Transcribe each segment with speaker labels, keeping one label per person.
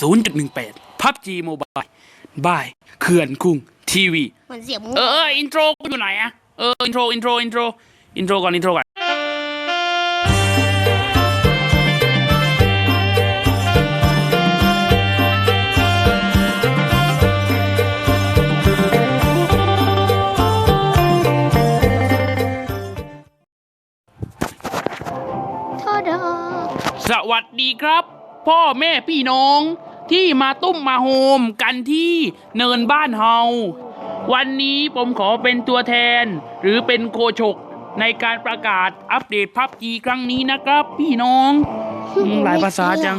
Speaker 1: 0.18 PUBG Mobile บายเขื่อนคุ้งทีวี
Speaker 2: เหมือนเสียงมึง
Speaker 1: เออเอออินโทรกูอยู่ไหนอะเอออินโทรอินโทรอินโทรอินโทรก่อนอินโทรก่อน
Speaker 2: โทษเด้อ
Speaker 1: สวัสดีครับ พ่อแม่พี่น้อง ที่มาตุ้มมาโฮมกันที่เนินบ้านเฮา วันนี้ผมขอเป็นตัวแทน หรือเป็นโคชกในการประกาศอัปเดตพับจีครั้งนี้นะครับ พี่น้องอืมหลายภาษาจัง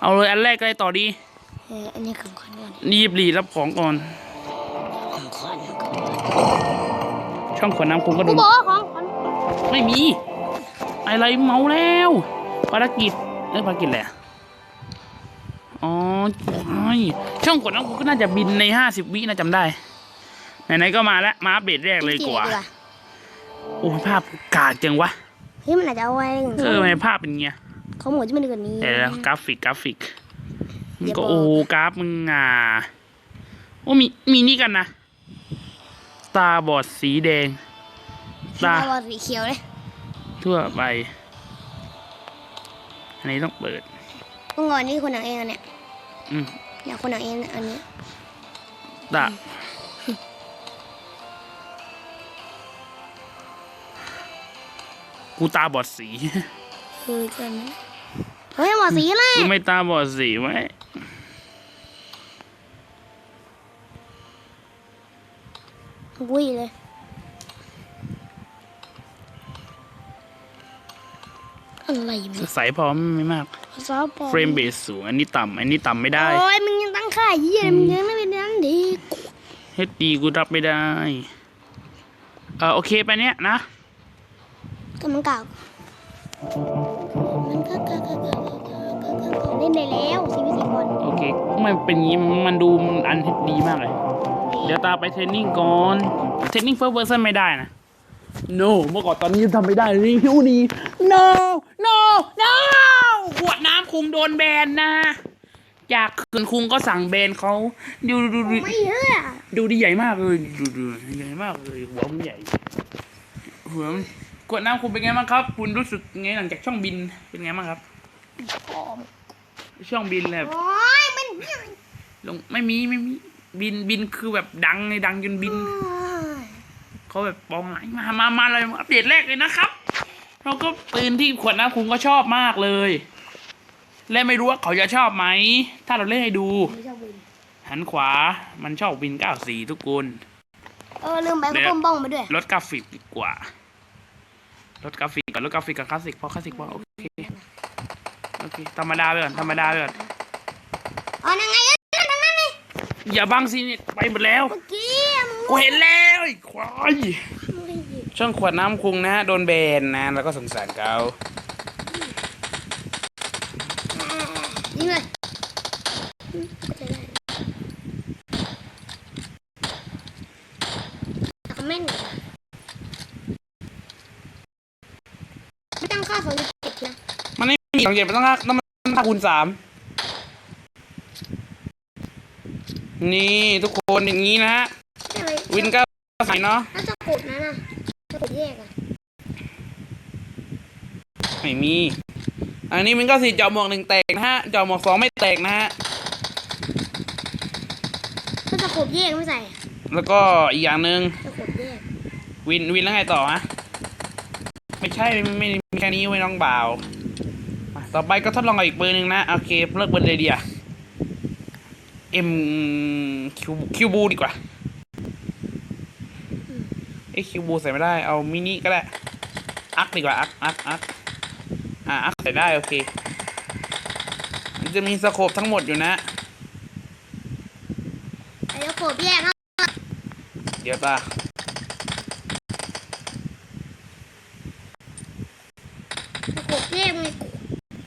Speaker 1: เอาเลยอันแรกอะไรต่อดี
Speaker 2: เอออันนี้ของขวัญก่อน
Speaker 1: รีบรีรับของก่อน
Speaker 2: ของขวัญ
Speaker 1: ช่องขวดน้ำคุณก็โด
Speaker 2: กู
Speaker 1: น
Speaker 2: บอกว่าของขวัญ
Speaker 1: ไม่มี อะไรเมาแล้วภารกิจเอ้ยภารกิจแหละ ไรอะอ๋อใช่ช่องขวดน้ำคุณก็น่าจะบินในห้าสิบวินะจำได้ ไหนๆก็มาแล้วมาอัปเดตแรกเลยกว่า
Speaker 2: จริงๆดี
Speaker 1: โอ้ยภาพกากจังวะ
Speaker 2: เฮ้ยมันอาจจะเอาไว้
Speaker 1: เออทำไมภาพเป็นเงี้ย
Speaker 2: เขาหมดที่มันดีกว่านี้
Speaker 1: เดี๋ยวๆกราฟิกกราฟิกมันก็
Speaker 2: อย่าบอก
Speaker 1: โอ้กราฟมึงอะโอ้มีมีนี่กันนะ ตาบอดสีแดง ตา
Speaker 2: ตาบอดสีเขียวเลย
Speaker 1: ทั่วไป อันนี้ต้องเปิด
Speaker 2: พวกงอนนี่คนหนังเองอันเนี้ย
Speaker 1: อืม
Speaker 2: อยากคนหนังเองอันนี้
Speaker 1: ตากูตาบอดสี
Speaker 2: คือกันเฮ้ยบอดสีเลย
Speaker 1: กูไม่ตาบอดสีไว้
Speaker 2: วุ้ยเลยอะไรมัน
Speaker 1: ใสพร้อมไม่มาก
Speaker 2: ภาษาปอม
Speaker 1: เฟรมเบสสูง อันนี้ต่ำอันนี้ต่ำไม่ได้
Speaker 2: โอ้ยมึงยังตั้งค่าเยี่ยมึงยังไม่เป็นนั้นดี
Speaker 1: เฮดดีกูรับไม่ได้เออโอเคไปเนี้ยนะ
Speaker 2: ก็มันเก่ามันก็ก็ก็ก็ก็ก็ก็เล่นได้แล้วชีวิตสี่คน
Speaker 1: โอเคมันเป็นงี้มันดูมันอันเฮดดีมากเลย เดี๋ยวตาไปเทรนนิ่งก่อนเทรนนิ่งเฟิร์สเวอร์ชันไม่ได้นะ no เมื่อก่อนตอนนี้ทำไม่ได้รีวิวนี้ no no no ขวดน้ำ คุงโดนแบนนะจากคืนคุงก็สั่งแบนเขาดูดูดู
Speaker 2: ไม่เชื่อ
Speaker 1: ดูดีใหญ่มากเลยดูดูใหญ่มากเลยหัวมันใหญ่หัวมันขวดน้ำคุณเป็นไงบ้างครับ คุณรู้สึกไงหลังจากช่องบินเป็นไงบ้างครับ
Speaker 2: ปอม
Speaker 1: ช่องบินแบบ
Speaker 2: โอ้ยมัน
Speaker 1: ลงไม่มีไม่มีบินบินคือแบบดังในดังจนบินเขาแบบปลอมไหนมามามาเลยอัปเดตแรกเลยนะครับ เราก็ปืนที่ขวดน้ำคุณก็ชอบมากเลย และไม่รู้ว่าเขาจะชอบไหม ถ้าเราเล่นให้ดู
Speaker 2: ไม่ชอบบิน
Speaker 1: หันขวามันชอบบิน94ทุกคน
Speaker 2: เออลืมไปก็ต้มบ้องไปด้วย
Speaker 1: ลดกราฟิกดีกว่า ลดกราฟิกก่อนลดกราฟิกกับคลาสสิกพอคลาสสิกพอโอเคโอเคธรรมดาไปก่อนธรรมดาไปก่อน
Speaker 2: อ๋อนั่งไงกันนั่งนั่นนี่
Speaker 1: อย่าบังสินี่ไปหมดแล้ว
Speaker 2: เมื่อกี้มึง
Speaker 1: กูเห็นแล้วไอ้ควาย
Speaker 2: ไม่หยิบ
Speaker 1: ช่องขวดน้ำคุงนะฮะโดนแบนนะ แล้วก็สงสารเขา
Speaker 2: ยิงเลยคอมเมนต์ไม่ตั้งค่าสองจุดเจ็ดนะ
Speaker 1: มันไม่มีสังเกตมันต้องห้าต้องห้าคูณสามนี่ทุกคนอย่างนี้นะฮะ
Speaker 2: อะไร
Speaker 1: วินก็ใส่เนาะ
Speaker 2: แล้วจะกดนะน่ะจะกดแยกอะ
Speaker 1: ไม่มี อันนี้วินก็สี่จอหมวกหนึ่งแตกนะฮะ จอหมวกสองไม่แตกนะฮะ
Speaker 2: ถ้าจะกดแยกไม่ใส่อะ
Speaker 1: แล้วก็อีกอย่างหนึ่ง
Speaker 2: จะกดแยก
Speaker 1: วินวินแล้วไงต่อฮะไม่ใช่ไม่ไม่มีแค่นี้ไว้น้องบ่าวอะ ต่อไปก็ทดลองกับอีกปืนหนึ่งนะ โอเค เลิกเบอร์เลยเดียเอ็มคิวคิวบูดีกว่าเอ้คิวบูใส่ไม่ได้ เอามินิก็ได้ อักดีกว่า อักอักอักอะอักใส่ได้ โอเค มันจะมีสโคปทั้งหมดอยู่นะ
Speaker 2: ไอ้จะกดแยกนะ
Speaker 1: เดี๋ยวตา
Speaker 2: จะกดแยกไง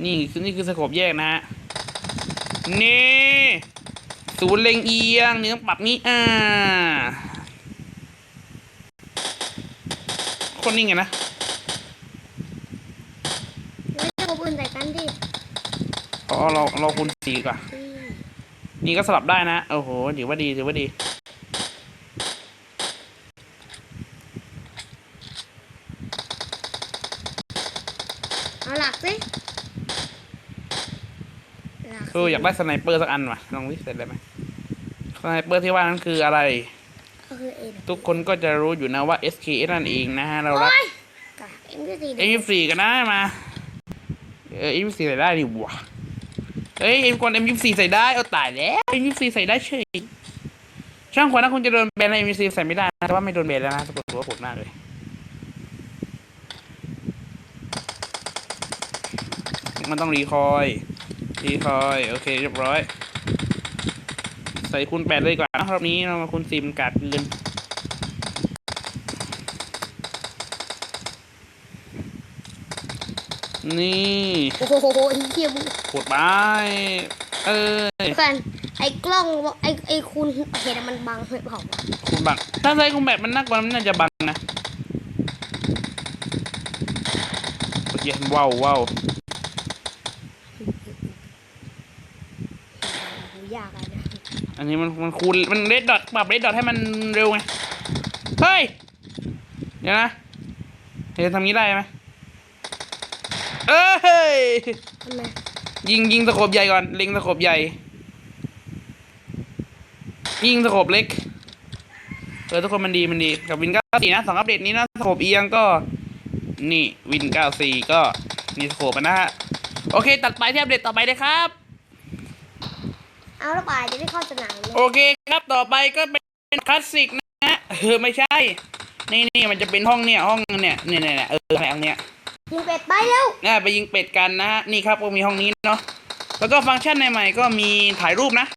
Speaker 1: นี่คือนี่คือสโคปแยกนะฮะนี่ศูนย์เล็งเอียงเนื้อปรับนี้อ่าคนนี้ไงนะ
Speaker 2: แล้วจะกดปืนใส่กันดิ
Speaker 1: เอาเราเราคูณสี่ดีกว่า
Speaker 2: อืม
Speaker 1: นี่ก็สลับได้นะ โอ้โหถือว่าดีถือว่าดี
Speaker 2: เอาหลักสิหลัก
Speaker 1: เอออยากได้สไนเปอร์สักอันว่ะลองวิเสร็จได้ไหมสไนเปอร์ที่ว่านั้นคืออะไร
Speaker 2: ก็คือเอ็น
Speaker 1: ทุกคนก็จะรู้อยู่นะว่า SKS นั่นเองนะฮะเรารับ
Speaker 2: โอ้ยกากเอ็มก็สี
Speaker 1: เอ็มสี่กันนะมา เออเอ็มสี่ใส่ได้ดิวะเอ้ยเอ็มกวนเอ็มสี่ใส่ได้เอาตายแล้วเอ็มสี่ใส่ได้เฉยช่างขวัญนะคุณจะโดนแบนในเอ็มสี่ใส่ไม่ได้นะแต่ว่าไม่โดนแบนแล้วนะทุกคนถือว่าโหดมากเลยมันต้องรีคอย รีคอย โอเค เรียบร้อย ใส่คูณแปดเลยดีกว่านะรอบนี้เรามาคูณสี่มันกาดเกินนี่
Speaker 2: โอ้โหไอ้เหี้ยมึง
Speaker 1: กดไปเออ
Speaker 2: กันไอ้กล้องไอ้ไอ้คุณเห็นมันบังไม่บอกว่า
Speaker 1: คุณบังถ้าใช้คุณแบบมันนักกว่ามันน่าจะบังนะโอเคว้าวว้าว
Speaker 2: ยากอะนะ
Speaker 1: อันนี้มันมันคูณมันเรดดอทปรับเรดดอทให้มันเร็วไง เฮ้ย เดี๋ยวนะเดี๋ยวทำงี้ได้ไหมเอ้ย
Speaker 2: ทำไม
Speaker 1: ยิงยิงสโคบใหญ่ก่อนเล็งสโคบใหญ่ ยิงสโคบเล็ก เออทุกคนมันดีมันดี กับวินเก้าสี่นะสองอัปเดตนี้นะสโคบเอียงก็ นี่วินเก้าสี่ก็มีสโคบนะฮะ โอเค ตัดไปที่อัปเดตต่อไปเลยครับ
Speaker 2: เอาแล้วป่ายจะได้เข้าสนามเลย
Speaker 1: โอเคครับต่อไปก็เป็นคลาสสิกนะฮะเออไม่ใช่ นี่นี่มันจะเป็นห้องเนี่ยห้องเนี่ยเนี่ยเนี่ยเนี่ยเอออะไรห้องเนี้ย
Speaker 2: ยิงเป็ดไปแล้ว
Speaker 1: น่าไปยิงเป็ดกันนะฮะนี่ครับก็มีห้องนี้เนาะแล้วก็ฟังก์ชันใหม่ๆก็มีถ่ายรูปนะ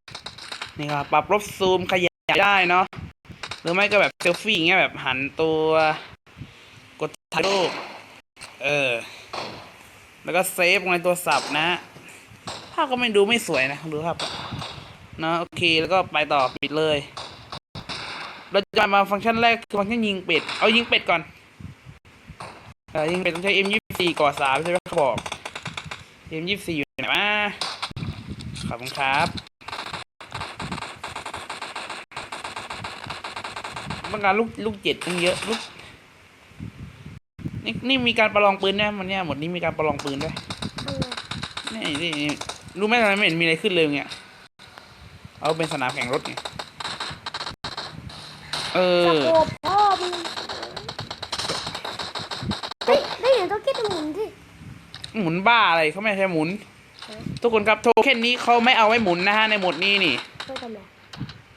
Speaker 1: นี่ครับปรับลบซูมขยายได้เนาะหรือไม่ก็แบบเซลฟี่อย่างเงี้ยแบบหันตัวกดถ่ายรูปเออแล้วก็เซฟลงในตัวสับนะฮะภาพก็ไม่ดูไม่สวยนะดูภาพเนาะโอเคแล้วก็ไปต่อปิดเลย เราจะมาฟังก์ชันแรกคือฟังก์ชันยิงเป็ด เอายิงเป็ดก่อนเออยิงเป็ดต้องใช้ M24 ก่อสามใช่ไหมเขาบอก M24 อยู่ไหนมาขอบคุณครับต้องการลูกลูกเจ็ดต้องเยอะลูกนี่นี่มีการประลองปืนนะมันเนี่ยหมดนี้มีการประลองปืนด้วยนี่นี่นี่รู้ไหมทำไมไม่เห็นมีอะไรขึ้นเลยเนี่ย เอาเป็นสนามแข่งรถไงเอ
Speaker 2: ส
Speaker 1: อ
Speaker 2: โคปพ่อมึงเฮ้ยได้เห็นตัวคิดหมุนที่
Speaker 1: หมุนบ้าอะไรเขาไม่ใช่หมุนทุกคนครับโทเค็นนี้เขาไม่เอาไว้หมุนนะฮะในโหมดนี้นี่
Speaker 2: เพื่อทำไม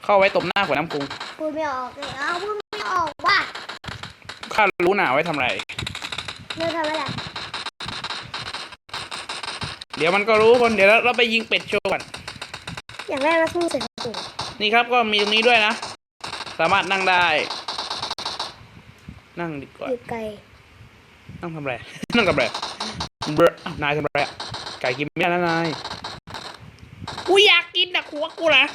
Speaker 1: เข้าไว้ตบหน้าหัวน้ำกุ้ง
Speaker 2: พูดไม่ออกเลยอ้าวพูดไม่ออกว่า
Speaker 1: ข้ารู้หนาไว้ทำอะไร
Speaker 2: เนื้อทำอะไร
Speaker 1: เดี๋ยวมันก็รู้คนเดี๋ยวเราเราไปยิงเป็ดโชว์กัน
Speaker 2: อย่างแรกเราสู้เสร็จแล้วกู
Speaker 1: นี่ครับก็มีตรงนี้ด้วยนะ สามารถนั่งได้ นั่งดีกว่า
Speaker 2: อยู่ไกล
Speaker 1: นั่งทำอะไร นั่งกับอะไรเบรอนายทำอะไรอะไก่กินไม่ได้นะนายกูอยากกินนะหัวกูนะ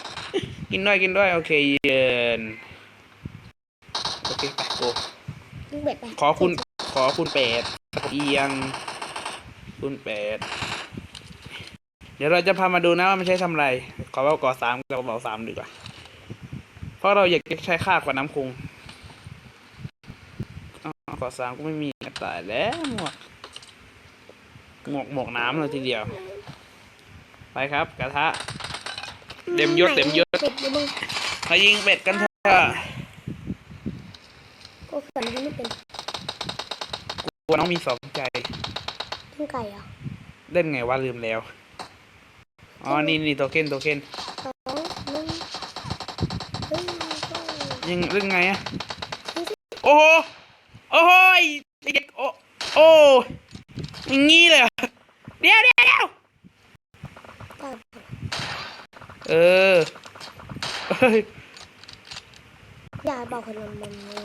Speaker 1: กินด้วยกินด้วย โอเคเย็นโอเคไปกู
Speaker 2: ยิงเบ็ดไป
Speaker 1: ขอคุณขอคุณเป็ดเอียง คุณเป็ด เดี๋ยวเราจะพามาดูนะว่ามันใช้ทำอะไรขอเบาก่อสามกับเบาสามดีกว่า เพราะเราอยากจะใช้ค่ากว่าน้ำคงอ๋อก่อสามก็ไม่มีตายแล้วหมวกหมวกหมวกน้ำเลยทีเดียว ไปครับกระทะเต็มยศเต็มยศ
Speaker 2: เป็ดอยู่มึง
Speaker 1: มายิงเป็ดกันเถอะ
Speaker 2: ก็ฝันที่ไม่เป็น
Speaker 1: กลัวน้องมีสองใจ
Speaker 2: ทิ้งไก่เหรอ
Speaker 1: เล่นไงว่าลืมแล้ว อ๋อ นี่นี่โทเค็นโทเค็น
Speaker 2: สองหนึ่งเฮ้ย
Speaker 1: ยังไงอะโอ้โห โอ้โหยเด็กโอ้โอ้ยงี้เลยเดี๋ยวเดี๋ยวเดี๋ยวเออเฮ้ย
Speaker 2: ยาบอกคนละมันเลย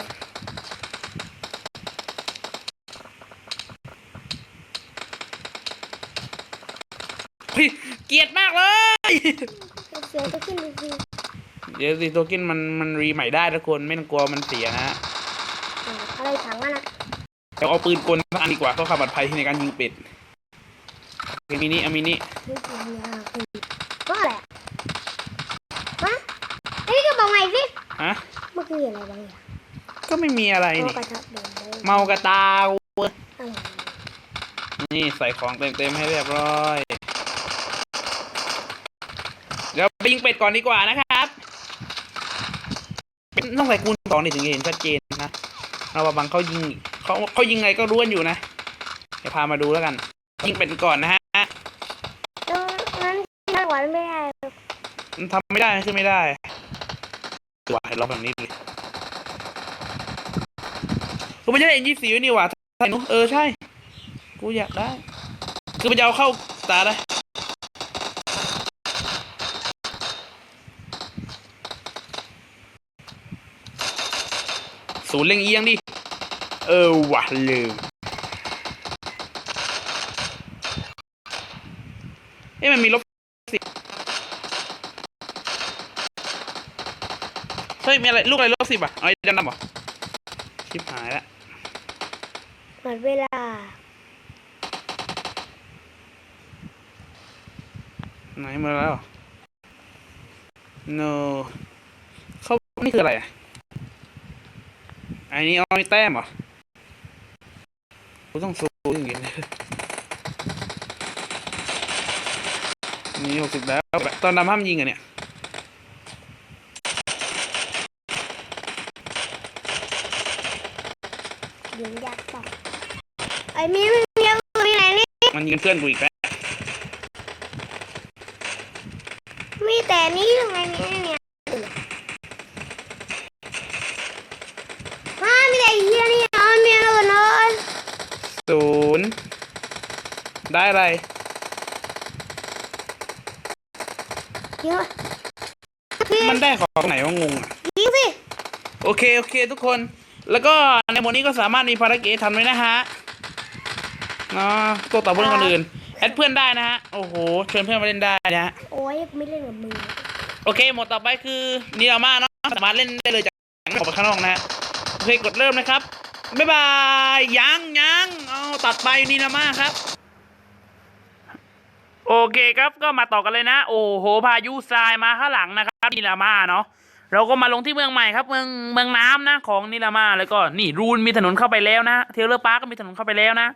Speaker 1: เกลียดมากเลย
Speaker 2: เดี๋
Speaker 1: ยวสิตัวกินมันมันรีใหม่ได้ทุกคนไม่ต้องกลัวมันเสียฮะ
Speaker 2: อะไรถังอะนะ
Speaker 1: เราเอาปืนกลมาอันดีกว่าเพราะความปลอดภัยในการยิงเป็ดเอามินิเอามินิ
Speaker 2: ก็อะไรฮะนี่ก็บอกไหมสิฮะเมื่อกี้อะไรบ้าง
Speaker 1: ก็ไม่มีอะไรนี่
Speaker 2: เมา
Speaker 1: กระตาเว้นี่ใส่ของเต็มๆให้เรียบร้อย ไปยิงเป็ดก่อนดีกว่านะครับเป็ดต้องใส่คูณสองนี่ถึงจะเห็นชัดเจนนะเราบังเขายิงเขาเขายิงไงก็รู้กันอยู่นะ เดี๋ยวพามาดูแล้วกัน ยิงเป็ดก่อนนะฮะ
Speaker 2: ตรงนั้นนั่งหวานไม่ได้
Speaker 1: มันทำไม่ได้ขึ้นไม่ได้ว่าให้ลองแบบนี้ดิกูไม่ใช่เอ็นยี่สีนี่หว่าใส่หนุเออใช่ กูอยากได้ คือมันจะเอาเข้าตาได้ ศูนย์เล็งเอียงดิ เออว่ะลืมเอ้ยมันมีลบสิเฮ้ยมีอะไรลูกอะไรลบสิบอะเอาไอ้ดำๆเหรอชิบหายละ
Speaker 2: หมดเวลา
Speaker 1: ไหนมาแล้ว no เขานี่คืออะไรอะ อันนี้เอามีแต้มเหรอกูต้องซูมอย่างงี้เลยนี่หกสิบแล้วแบบตอนดำห้ามยิงอะเนี่ย
Speaker 2: ยิงยากต่อไอ้มีมีมีมีไหนนี่
Speaker 1: มันยิงเพื่อนกูอีกแล้ว
Speaker 2: มีแต่นี้ยังไงเนี่ยเนี่ยมามีแต่เฮียนี่เอามีอะไรกันเนาะ
Speaker 1: ศูนย์ ได้อะไร
Speaker 2: เยอะพี่
Speaker 1: มันได้ของไหนว่างงอะ
Speaker 2: ยิงสิ
Speaker 1: โอเคโอเคทุกคน แล้วก็ในโหมดนี้ก็สามารถมีภารกิจทำด้วยนะฮะเนาะตัวต่อเพื่อนคนอื่น แอดเพื่อนได้นะฮะ โอ้โหเชิญเพื่อนมาเล่นได้นะฮะ
Speaker 2: โอ้ยไม่เล่นกับมือ
Speaker 1: โอเคหมดต่อไปคือนิรามาเนาะสามารถเล่นได้เลยจากออกไปข้างนอกนะฮะโอเคกดเริ่มนะครับ บ๊ายบาย ยังยังเอาตัดไปนิรามาครับ โอเคครับก็มาต่อกันเลยนะ โอ้โหพายุทรายมาข้างหลังนะครับนิรามาเนาะเราก็มาลงที่เมืองใหม่ครับ เมืองเมืองน้ำนะ ของนิรามาแล้วก็นี่รูนมีถนนเข้าไปแล้วนะ เทเลอร์พาร์ก็มีถนนเข้าไปแล้วนะ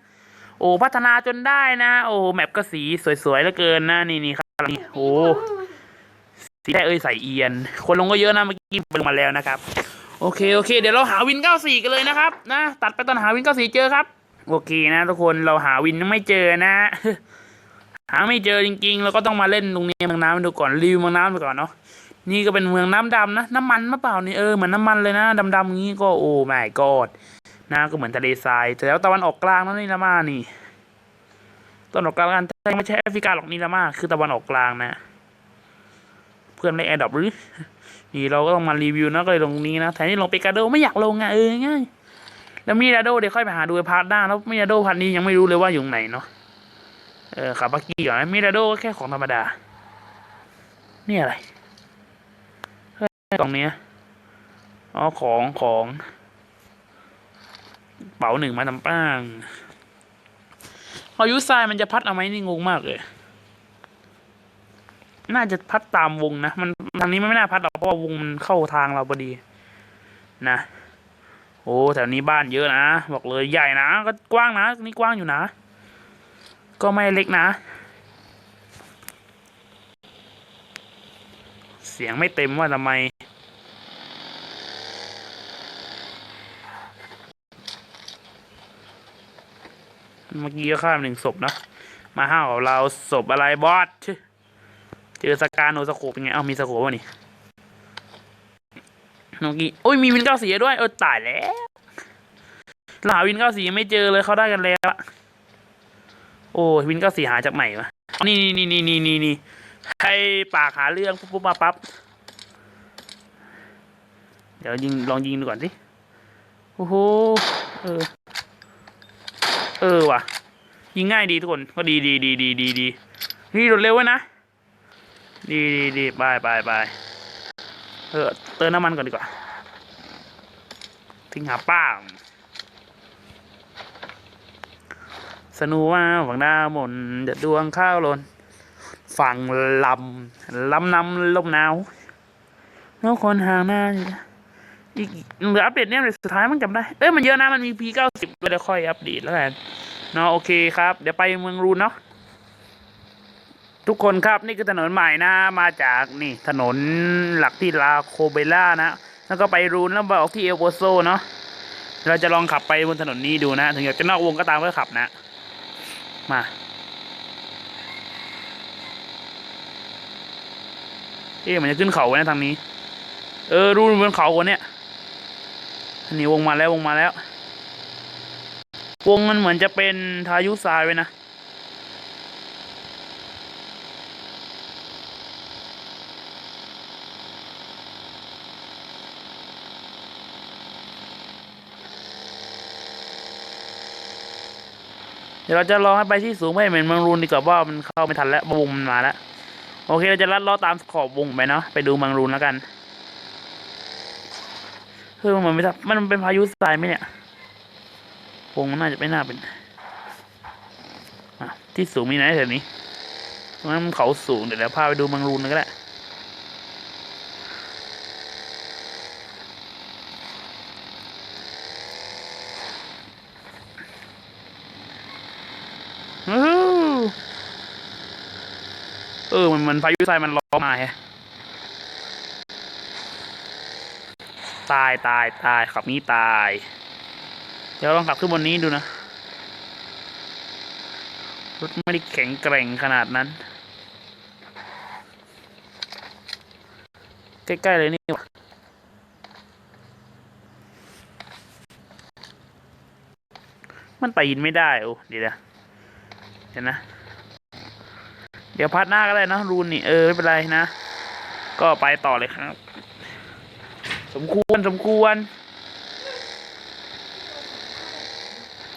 Speaker 1: โอ้พัฒนาจนได้นะ โอ้แมปก็สีสวยๆเหลือเกินนะนี่นี่ครับนี่โอ้สีแรกเอ้ยใส่เอียน คนลงก็เยอะนะเมื่อกี้ลงมาแล้วนะครับ โอเคโอเค เดี๋ยวเราหาวิน 94 กันเลยนะครับนะ ตัดไปตอนหาวิน 94 เจอครับ โอเคนะ ทุกคนเราหาวินยังไม่เจอนะ หาไม่เจอจริงๆเราก็ต้องมาเล่นตรงนี้เมืองน้ำดูก่อนรีวิวเมืองน้ำไปก่อนเนาะนี่ก็เป็นเมืองน้ำดำนะน้ำมันมะเปล่านี่เออเหมือนน้ำมันเลยนะดำๆงี้ก็โอ้ไม่กอดนะก็เหมือนทะเลทรายแต่แล้วตะวันออกกลางนั่นนี่ละมานี่ตะวันออกกลางกันแต่ไม่ใช่แอฟริกาหรอกนี่ละมาคือตะวันออกกลางนะ เพื่อนไม่แอดดอปหรือนี่เราก็ต้องมารีวิวนะก็เลยลงนี้นะแทนที่ลงเปกาโดไม่อยากลงอะเออง่ายแล้วมีดาโดเดี๋ยวค่อยไปหาดูพาร์ทหน้าแล้วมีดาโดพันนี้ยังไม่รู้เลยว่าอยู่ไหนเนาะ เออขับบักกี้ก่อนนะมีดาโดก็แค่ของธรรมดา นี่อะไรเฮ้ยกล่องเนี้ยอ๋อของของเป๋าหนึ่งมาทำป้างพอยุทรายมันจะพัดเอาไหมนี่งงมากเลย น่าจะพัดตามวงนะ มันทางนี้มันไม่น่าพัดหรอกเพราะว่าวงมันเข้าทางเราพอดี นะ โอ้แถวนี้บ้านเยอะนะ บอกเลยใหญ่นะ ก็กว้างนะนี่กว้างอยู่นะ ก็ไม่เล็กนะ เสียงไม่เต็มว่าทำไม เมื่อกี้ก็ข้ามหนึ่งศพนะ มาห้าวกับเราศพอะไรบอสเจอสการโนสโคปเป็นไง เอามีสโคปวะนี่เมื่อกี้โอ้ยมีวินเก้าสีด้วย เออตายแล้วเราหาวินเก้าสีไม่เจอเลยเขาได้กันแล้วอะ โอ้วินก้าสีหาจากไหนวะนี่นี่นี่นี่นี่นี่ให้ปากหาเรื่องปุ๊บปุ๊บมาปั๊บเดี๋ยวยิงลองยิงดูก่อนสิโอ้โหเออ เออว่ะ ยิงง่ายดีทุกคนก็ดีดีดีดีดีดีนี่รวดเร็วไว้นะ ดีดีดีไปไปไปเออเติมน้ำมันก่อนดีกว่าทิ้งหาป้าส นุว่าฝั่งหน้าหมนจะดวงข้าวหลนฝั่งลำลำนำลมหนาวแล้วคนห่างหน้าอีกเหลืออัปเดตเนี่ยเลยสุดท้ายมันจำได้ เอ้ยมันเยอะนะมันมี P เก้าสิบเดี๋ยค่อยอัปเดตแล้วกันเนาะโอเคครับ เดี๋ยวไปเมืองรูนเนาะทุกคนครับนี่คือถนนใหม่นะมาจากนี่ถนนหลักที่ลาโคเบล่านะ แล้วก็ไปรูนแล้วไปออกที่เอลโปโซเนาะเราจะลองขับไปบนถนนนี้ดูนะ ถึงอยากจะนอกวงก็ตามก็ขับนะ มา เอ๊ะมันจะขึ้นเขาไว้นะทางนี้ เออรูนบนเขาคนเนี้ยอันนี้วงมาแล้ววงมาแล้ว วงมันเหมือนจะเป็นทายุทรายไว้นะ ดี๋ยวเราจะลองให้ไปที่สูงไม่เหมือนมืองรูนดีกว่าว่ามันเข้าไม่ทันแล้ววงมันมาแล้วโอเคเราจะลัดล้อตามขอบวงไปเนาะไปดูมืองรูนแล้วกันคือมันไม่ทับมันเป็นพายุทรายไหมเนี่ยวงมันน่าจะไม่น่าเป็นที่สูงมีไหนแถวนี้มันเขาสูงเดี๋ยวเราพาไปดูมืองรูนก็ได้อื้อเออ มันพายุทรายมันล้อมาฮะตายตายตายขับนี้ตาย เดี๋ยวลองขับขึ้นบนนี้ดูนะรถไม่ได้แข็งแกร่งขนาดนั้น ใกล้ๆเลยนี่มันไปยินไม่ได้โอ้ดีนะเดี๋ยวนะ เดี๋ยวพัดหน้าก็ได้นะรูนนี่เออไม่เป็นไรนะ ก็ไปต่อเลยครับ สมควรสมควร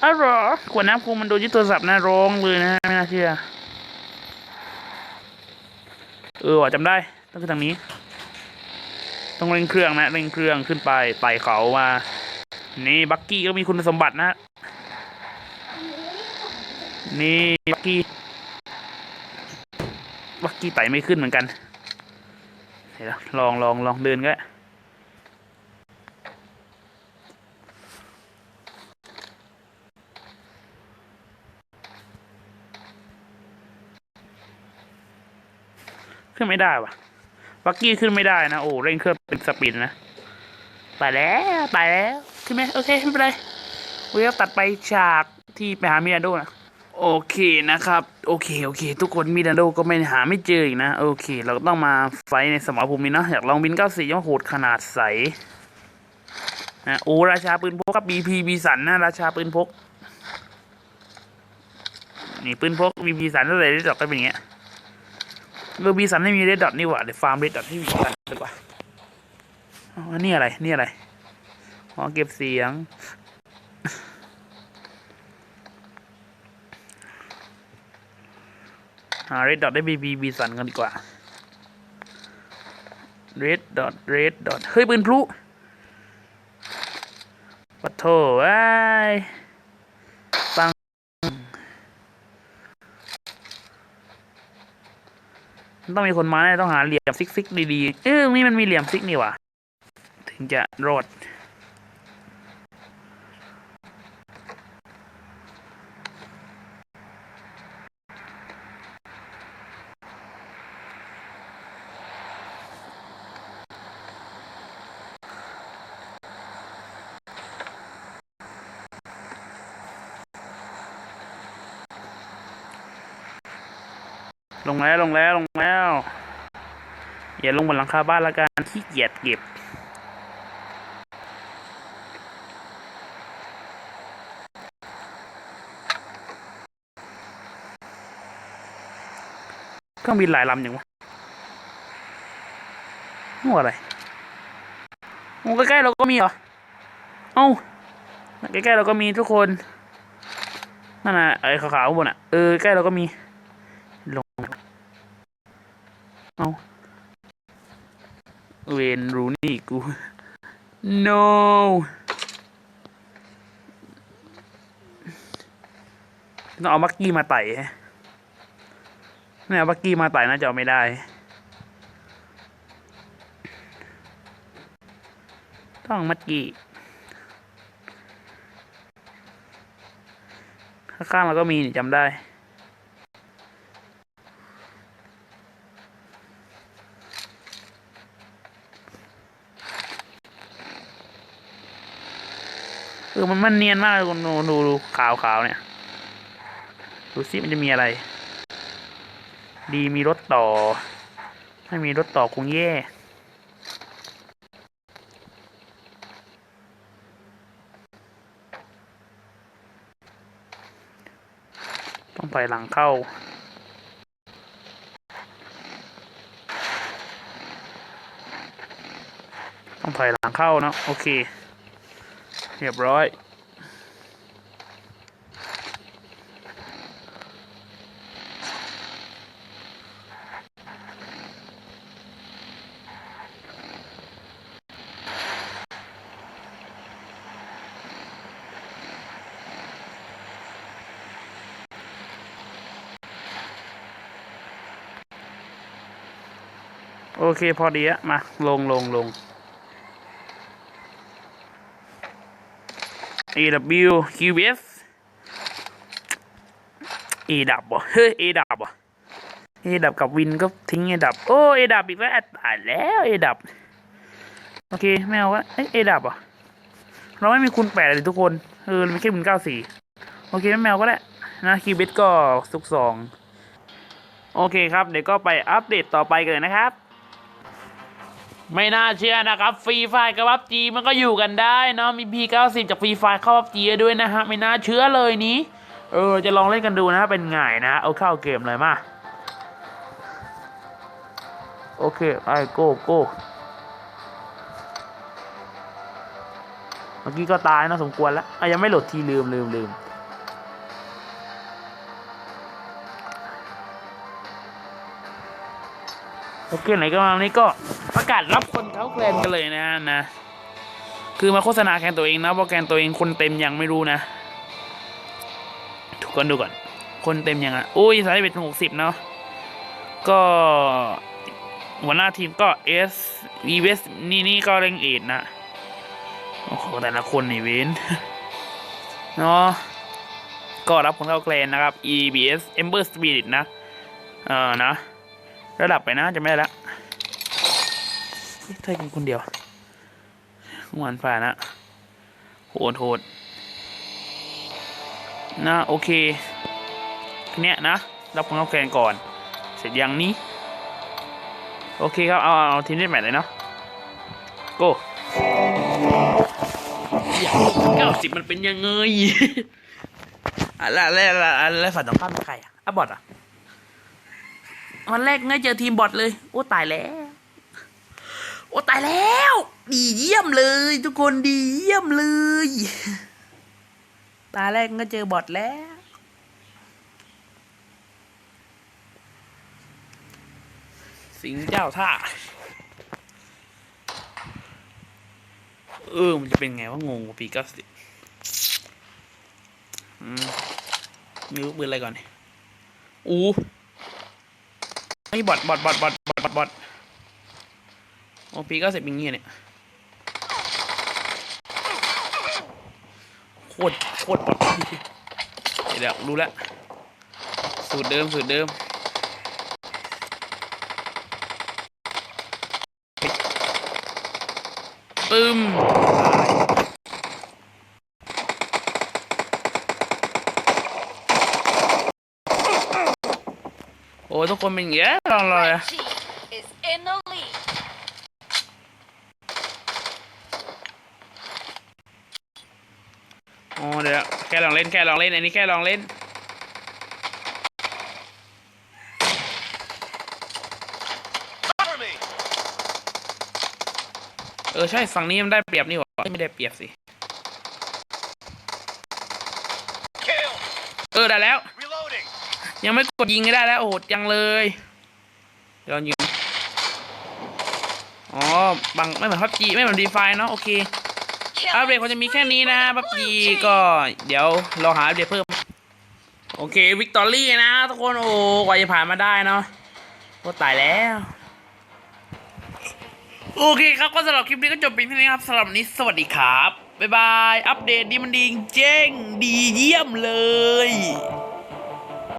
Speaker 1: อ้าวหรอขวดน้ำคงมันโดนยึดโทรศัพท์นะร้องเลยนะไม่น่าเชื่อเออว่ะจำได้ต้องขึ้นทางนี้ ต้องเร่งเครื่องนะเร่งเครื่องขึ้นไปไต่เขามา นี่บักกี้ก็มีคุณสมบัตินะ นี่บักกี้ บักกี้ไต่ไม่ขึ้นเหมือนกันเดี๋ยวลองลองลองเดินก็ขึ้นไม่ได้ว่ะบักกี้ขึ้นไม่ได้นะ โอ้เร่งเครื่องเป็นสปีดนะตายแล้วตายแล้ว ขึ้นไหมโอเค ไม่เป็นไร เวลตัดไปฉากที่ไปหามิราโดนะ โอเคนะครับ โอเคโอเค ทุกคนมิราโดก็ไม่หาไม่เจออีกนะ โอเค เราก็ต้องมาไฟในสมรภูมินะอยากลองบินเก้าสี่ย่อโหดขนาดใสนะโอ้ราชาปืนพกครับบีพีบีสันนะราชาปืนพก นี่ปืนพกบีพีสันตั้งแต่เรดดอทก็เป็นอย่างเงี้ยเออบีสันไม่มีเรดดอทนี่หว่าเดี๋ยวฟาร์มเรดดอทที่บีสันดีกว่าอ๋อนี่อะไรนี่อะไรอ๋อเก็บเสียง หา red dot ได้ bb บีบีสันกันดีกว่า red dot red dot เฮ้ยปืนพลุปัดโถไอ้ปังต้องมีคนมาแน่ต้องหาเหลี่ยมซิกซิกดีๆเออนี่มันมีเหลี่ยมซิกนี่ว่ะถึงจะรอด ลงแล้วลงแล้วลงแล้วอย่าลงบนหลังคาบ้านละกันขี้เกียจเก็บเครื่องบินหลายลำอย่างวะหัวอะไรโอ้ใกล้ๆเราก็มีเหรอ เอ้า ใกล้ๆเราก็มีทุกคน นั่นน่ะไอ้ขาวๆข้างบนอะ เออ ใกล้เราก็มี เอาเวนรูนี่กู no ต้องเอาบักกี้มาไต่ฮะไม่เอาบักกี้มาไต่น่าจะเอาไม่ได้ ต้องมัดกี่ข้างๆมันก็มีนี่จำได้ เออมันมันเนียนมากเลยคุณดูดูดูขาวขาวเนี่ย ดูซิมันจะมีอะไร ดีมีรถต่อ ไม่มีรถต่อคงแย่ต้องไปหลังเข้า ต้องถอยหลังเข้าเนะโอเค เรียบร้อย โอเคพอดีอะมา ลงลงลง AW QBS A ดับบ่เฮ้ย A ดับบ่ A ดับกับวินก็ทิ้ง A ดับ โอ้ A ดับอีกแล้วตายแล้ว A ดับ โอเค ไม่เอาวะเอ้ย A ดับอ่เราไม่มีคูณแปดเลยทุกคน เออเรามีแค่คูณเก้าสี่โอเคไม่เอาก็ได้นะ QBS ก็สุกสอง โอเคครับ เดี๋ยวก็ไปอัปเดตต่อไปกันเลยนะครับ ไม่น่าเชื่อนะครับฟรีไฟกับพับจีมันก็อยู่กันได้เนาะมี P90 จากฟรีไฟเข้าพับจีด้วยนะฮะไม่น่าเชื่อเลยนี้เออจะลองเล่นกันดูนะเป็นไงนะ เอาเข้าเกมเลยมาโอเคไอโก้โก้เมื่อกี้ก็ตายนะสมควรแล้วอะยังไม่หลดทีลืมลืมลืมโอเคไหนก็มาวันนี้ก็ ประกาศรับคนเขาแกลนกันเลยนะนะ คือมาโฆษณาแกนตัวเองนะเพราะแกนตัวเองคนเต็มยังไม่รู้นะถูกกันดูก่อน คนเต็มยังอะอุ้ยสายเป็นหกสิบเนาะก็หัวหน้าทีมก็เอสอีเวสนี่นี่ก็เร่งเอ็ดนะ โอ้โห แต่ละคนนี่เว้นเนาะก็รับคนเข้าแกลนนะครับ EBS Ember Spirit นะ เออนะ ระดับไปนะจะไม่ได้ละ เฮ้ยเธอกินคนเดียวหวานฝ่านะโหดโหดนะโอเคทีเนี้ยนะรับของเราแกนก่อน เสร็จยังนี้ โอเคครับ เอาเอาทีนี้แมทเลยเนาะโก้เก้าสิบมันเป็นยังไงอะไรอะไรอะไรอะไรฝันตรงข้ามใครอะอะบอดอะวันแรกง่ายเจอทีมบอทเลย โอ้ตายแล้ว อ้ตายแล้ว ดีเยี่ยมเลย ทุกคนดีเยี่ยมเลย ตาแรกก็เจอบอทแล้ว สิงเจ้าท่า เออ มันจะเป็นไงว่างงกว่าปีเก้าสิบอืมมีลูกปืนอะไรก่อนอู้ไอ้บอทบอทบอทบอทบอทบอทบอท โอปีก็เสร็จเป็นเงี้ยเนี่ย โคตร โคตรบอทเดี๋ยวรู้แล้ว สูตรเดิม สูตรเดิมตึมโอ้ทุกคนเป็นอย่างเงี้ยลองเลย
Speaker 3: Red team is in the lead.
Speaker 1: อ๋อเดี๋ยวแค่ลองเล่นแค่ลองเล่นอันนี้แค่ลองเล่น เออใช่ฝั่งนี้มันได้เปรียบนี่หว่าไม่ได้เปรียบสิ
Speaker 4: Kill!
Speaker 1: เออได้แล้ว
Speaker 4: Reloading!
Speaker 1: ยังไม่กดยิงไม่ได้แล้วโอ้โหยังเลยเดี๋ยวยิงอ๋อบังไม่เหมือนพับจีไม่เหมือนดีไฟเนาะโอเค อัปเดตคงจะมีแค่นี้นะบับจีก็เดี๋ยวรอหาอัปเดตเพิ่ม โอเควิกตอรี่นะทุกคนโอ้กว่าจะผ่านมาได้เนาะโอ้ตายแล้ว โอเคครับก็สำหรับคลิปนี้ก็จบเพียงเท่านี้ครับสำหรับนนี้สวัสดีครับ บ๊ายบาย อัปเดตดีมันดีเจ้งดีเยี่ยมเลย